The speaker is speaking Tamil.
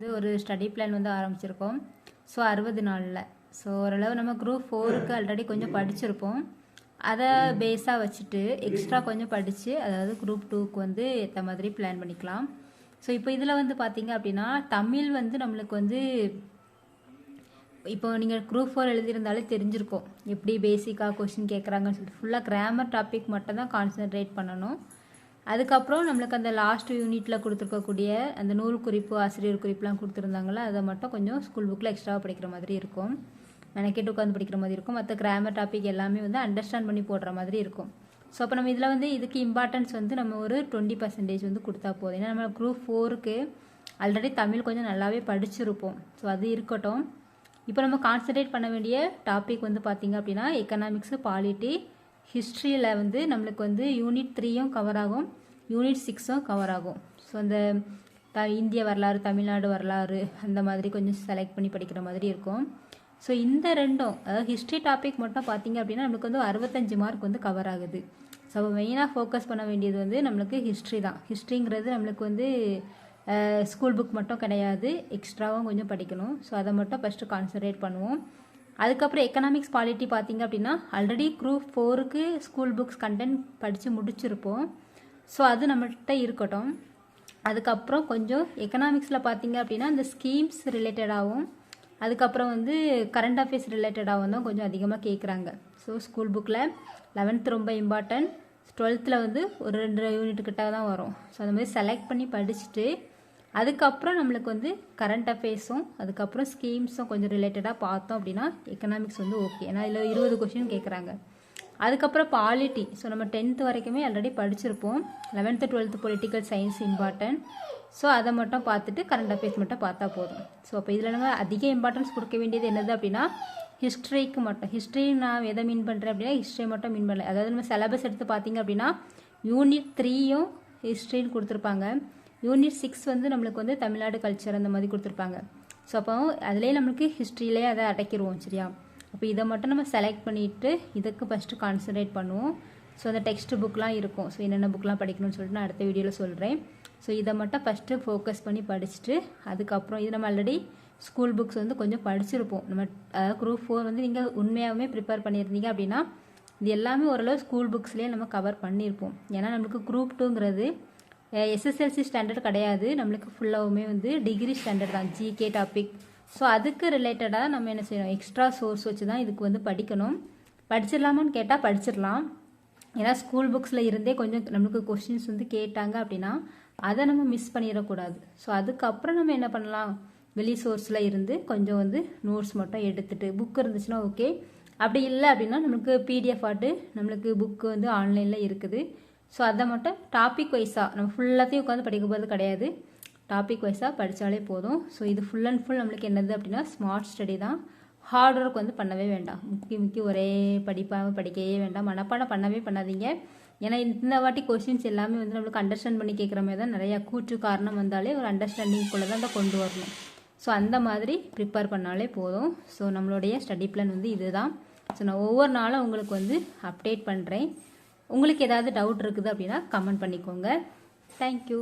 வந்து ஒரு ஸ்டடி பிளான் வந்து ஆரம்பிச்சிருக்கோம். ஸோ அறுபது நாளில். ஸோ ஓரளவு நம்ம குரூப் ஃபோருக்கு ஆல்ரெடி கொஞ்சம் படிச்சிருப்போம். அதை பேஸாக வச்சுட்டு எக்ஸ்ட்ரா கொஞ்சம் படித்து அதாவது குரூப் டூக்கு வந்து ஏற்ற மாதிரி பிளான் பண்ணிக்கலாம். ஸோ இப்போ இதில் வந்து பார்த்தீங்க அப்படின்னா தமிழ் வந்து நம்மளுக்கு வந்து இப்போ நீங்கள் குரூப் ஃபோர் எழுதியிருந்தாலே தெரிஞ்சிருக்கும். எப்படி பேசிக்காக கொஷின் கேட்குறாங்கன்னு சொல்லிட்டு. ஃபுல்லாக கிராமர் டாபிக் மட்டும் தான் கான்சென்ட்ரேட் பண்ணணும். அதுக்கப்புறம் நம்மளுக்கு அந்த லாஸ்ட் யூனிட்டில் கொடுத்துருக்கக்கூடிய அந்த நூல் குறிப்பு ஆசிரியர் குறிப்புலாம் கொடுத்துருந்தாங்களா அதை மட்டும் கொஞ்சம் ஸ்கூல் புக்கில் எக்ஸ்ட்ராவாக படிக்கிற மாதிரி இருக்கும். மெனக்கெட்டு உட்காந்து படிக்கிற மாதிரி இருக்கும். மற்ற கிராமர் டாபிக் எல்லாமே வந்து அண்டர்ஸ்டாண்ட் பண்ணி போடுற மாதிரி இருக்கும். ஸோ அப்போ நம்ம இதில் வந்து இதுக்கு இம்பார்ட்டன்ஸ் வந்து நம்ம ஒரு டுவெண்ட்டி பர்சன்டேஜ் வந்து கொடுத்தா போதும். ஏன்னா நம்ம குரூப் ஃபோருக்கு ஆல்ரெடி தமிழ் கொஞ்சம் நல்லாவே படிச்சிருப்போம். ஸோ அது இருக்கட்டும். இப்போ நம்ம கான்சன்ட்ரேட் பண்ண வேண்டிய டாபிக் வந்து பார்த்திங்க அப்படின்னா எக்கனாமிக்ஸு பாலிட்டி ஹிஸ்ட்ரியில் வந்து நம்மளுக்கு வந்து யூனிட் த்ரீயும் கவர் ஆகும் யூனிட் சிக்ஸும் கவர் ஆகும். ஸோ அந்த த இந்திய வரலாறு தமிழ்நாடு வரலாறு அந்த மாதிரி கொஞ்சம் செலக்ட் பண்ணி படிக்கிற மாதிரி இருக்கும். ஸோ இந்த ரெண்டும் அதாவது ஹிஸ்ட்ரி டாபிக் மட்டும் பார்த்தீங்க அப்படின்னா நம்மளுக்கு வந்து அறுபத்தஞ்சு மார்க் வந்து கவர் ஆகுது. ஸோ அப்போ மெயினாக ஃபோக்கஸ் பண்ண வேண்டியது வந்து நம்மளுக்கு ஹிஸ்ட்ரி தான். ஹிஸ்ட்ரிங்கிறது நம்மளுக்கு வந்து ஸ்கூல் புக் மட்டும் கிடையாது எக்ஸ்ட்ராவும் கொஞ்சம் படிக்கணும். ஸோ அதை மட்டும் ஃபஸ்ட்டு கான்சன்ட்ரேட் பண்ணுவோம். அதுக்கப்புறம் எக்கனாமிக்ஸ் பாலிட்டி பார்த்தீங்க அப்படின்னா ஆல்ரெடி குரூப் ஃபோருக்கு ஸ்கூல் புக்ஸ் கண்டென்ட் படித்து முடிச்சிருப்போம். ஸோ அது நம்மள்கிட்ட இருக்கட்டும். அதுக்கப்புறம் கொஞ்சம் எக்கனாமிக்ஸில் பார்த்தீங்க அப்படின்னா இந்த ஸ்கீம்ஸ் ரிலேட்டடாகவும் அதுக்கப்புறம் வந்து கரண்ட் அஃபேர்ஸ் ரிலேட்டடாகவும் தான் கொஞ்சம் அதிகமாக கேட்குறாங்க ஸோ ஸ்கூல் புக்கில் லெவன்த் ரொம்ப இம்பார்ட்டன்ட் டுவெல்த்தில் வந்து ஒரு ரெண்டு யூனிட் கிட்ட தான் வரும். ஸோ அந்த மாதிரி செலக்ட் பண்ணி படிச்சுட்டு அதுக்கப்புறம் நம்மளுக்கு வந்து கரண்ட் அஃபேர்ஸும் அதுக்கப்புறம் ஸ்கீம்ஸும் கொஞ்சம் ரிலேட்டடாக பார்த்தோம் அப்படின்னா எக்கனாமிக்ஸ் வந்து ஓகே ஏன்னா இதில் இருபது கொஷின் கேட்குறாங்க அதுக்கப்புறம் பாலிட்டி ஸோ நம்ம டென்த்து வரைக்குமே ஆல்ரெடி படிச்சிருப்போம். Eleventh twelfth political science important so அதை மட்டும் பார்த்துட்டு கரண்ட் அஃபேர்ஸ் மட்டும் பார்த்தா போதும். ஸோ அப்போ இதில் நம்ம அதிக இம்பார்ட்டன்ஸ் கொடுக்க வேண்டியது என்னது அப்படின்னா ஹிஸ்ட்ரிக்கு மட்டும். ஹிஸ்ட்ரி நான் எதை மீன் பண்ணுறேன் அப்படின்னா ஹிஸ்ட்ரி மட்டும் மீன் பண்ணல. அதாவது நம்ம சிலபஸ் எடுத்து பார்த்தீங்க அப்படின்னா யூனிட் த்ரீயும் ஹிஸ்ட்ரின்னு கொடுத்துருப்பாங்க. யூனிட் சிக்ஸ் வந்து நம்மளுக்கு வந்து தமிழ்நாடு கல்ச்சர் அந்த மாதிரி கொடுத்துருப்பாங்க. ஸோ அப்போ அதுலேயே நம்மளுக்கு ஹிஸ்ட்ரியிலே அதை அடைக்கிடுவோம் சரியா? அப்போ இதை மட்டும் நம்ம செலக்ட் பண்ணிவிட்டு இதுக்கு ஃபஸ்ட்டு கான்சன்ட்ரேட் பண்ணுவோம். ஸோ அந்த டெக்ஸ்ட் புக்லாம் இருக்கும். ஸோ என்னென்ன புக்லாம் படிக்கணும்னு சொல்லிட்டு நான் அடுத்த வீடியோவில் சொல்கிறேன் ஸோ இதை மட்டும் ஃபஸ்ட்டு ஃபோக்கஸ் பண்ணி படிச்சுட்டு அதுக்கப்புறம் இது நம்ம ஆல்ரெடி ஸ்கூல் புக்ஸ் வந்து கொஞ்சம் படிச்சிருப்போம். நம்ம அதாவது குரூப் ஃபோர் வந்து நீங்கள் உண்மையாகவே ப்ரிப்பேர் பண்ணியிருந்தீங்க அப்படின்னா இது எல்லாமே ஓரளவு ஸ்கூல் புக்ஸ்லேயே நம்ம கவர் பண்ணியிருப்போம். ஏன்னா நம்மளுக்கு குரூப் டூங்கிறது எஸ்எஸ்எல்சி ஸ்டாண்டர்ட் கிடையாது. நம்மளுக்கு ஃபுல்லாகவுமே வந்து டிகிரி ஸ்டாண்டர்ட் தான். ஜிகே டாபிக் ஸோ அதுக்கு ரிலேட்டடாக நம்ம என்ன செய்யணும்? எக்ஸ்ட்ரா சோர்ஸ் வச்சு தான் இதுக்கு வந்து படிக்கணும். படிச்சிடலாமான்னு கேட்டால் படிச்சிடலாம். ஏன்னா ஸ்கூல் புக்ஸில் இருந்தே கொஞ்சம் நம்மளுக்கு கொஷின்ஸ் வந்து கேட்டாங்க அப்படின்னா அதை நம்ம மிஸ் பண்ணிடக்கூடாது. ஸோ அதுக்கப்புறம் நம்ம என்ன பண்ணலாம்? வெளி சோர்ஸில் இருந்து கொஞ்சம் வந்து நோட்ஸ் மட்டும் எடுத்துகிட்டு புக் இருந்துச்சுன்னா ஓகே அப்படி இல்லை அப்படின்னா நம்மளுக்கு பிடிஎஃப் ஆட்டு நம்மளுக்கு புக்கு வந்து ஆன்லைனில் இருக்குது. ஸோ அதை மட்டும் டாபிக் வைஸாக நம்ம ஃபுல்லாத்தையும் உட்காந்து படிக்க போகிறது கிடையாது. டாபிக் வைஸாக படித்தாலே போதும். ஸோ இது ஃபுல் அண்ட் ஃபுல் நம்மளுக்கு என்னது அப்படின்னா ஸ்மார்ட் ஸ்டடி தான். ஹார்ட் ஒர்க் வந்து பண்ணவே வேண்டாம். முக்கிய முக்கிய ஒரே படிப்பாக படிக்கவே வேண்டாம். மனப்பாடம் பண்ணவே பண்ணாதீங்க. ஏன்னா இந்த வாட்டி கொஷின்ஸ் எல்லாமே வந்து நம்மளுக்கு அண்டர்ஸ்டாண்ட் பண்ணி கேட்குற மாதிரி தான் நிறையா கூற்று காரணம் வந்தாலே ஒரு அண்டர்ஸ்டாண்டிங்குள்ளே தான் கொண்டு வரணும். ஸோ அந்த மாதிரி ப்ரிப்பேர் பண்ணாலே போதும். ஸோ நம்மளுடைய ஸ்டடி பிளான் வந்து இதுதான் ஸோ நான் ஒவ்வொரு நாளும் உங்களுக்கு வந்து அப்டேட் பண்ணுறேன் உங்களுக்கு ஏதாவது டவுட் இருக்குது அப்படின்னா கமெண்ட் பண்ணிக்கோங்க. தேங்க்யூ